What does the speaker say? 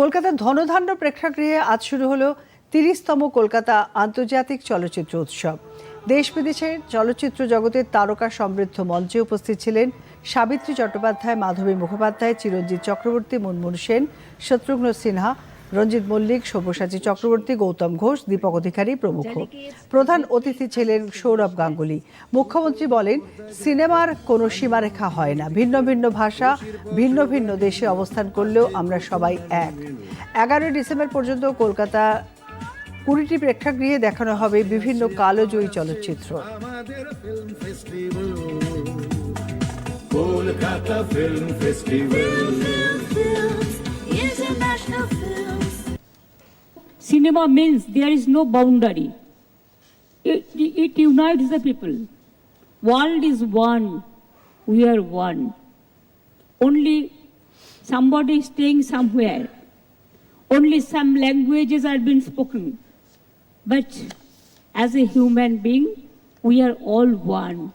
কলকাতার ধনধান্য প্রেক্ষাগৃহে আজ শুরু হলো তিরিশতম কলকাতা আন্তর্জাতিক চলচ্চিত্র উৎসব। দেশ বিদেশের চলচ্চিত্র জগতের তারকা সমৃদ্ধ মঞ্চে উপস্থিত ছিলেন সাবিত্রী চট্টোপাধ্যায়, মাধবী মুখোপাধ্যায় চিরঞ্জিত চক্রবর্তী, মুনমুন সেন, শত্রুঘ্ন সিনহা রঞ্জিত মল্লিক, সব্যসাচী চক্রবর্তী, গৌতম ঘোষ, দীপক অধিকারী প্রমুখ। প্রধান অতিথি ছিলেন সৌরভ গাঙ্গুলি। মুখ্যমন্ত্রী বলেন, সিনেমার কোনো সীমারেখা হয় না। ভিন্ন ভিন্ন ভাষা, ভিন্ন ভিন্ন দেশে অবস্থান করলেও আমরা সবাই এক। এগারোই ডিসেম্বর পর্যন্ত কলকাতা কুড়িটি প্রেক্ষাগৃহে দেখানো হবে বিভিন্ন কালোজয়ী চলচ্চিত্র। Kolkata film festival Cinema means there is no boundary. It, it unites the people. World is one. We are one. Only somebody is staying somewhere. Only some languages are being spoken. But as a human being, we are all one.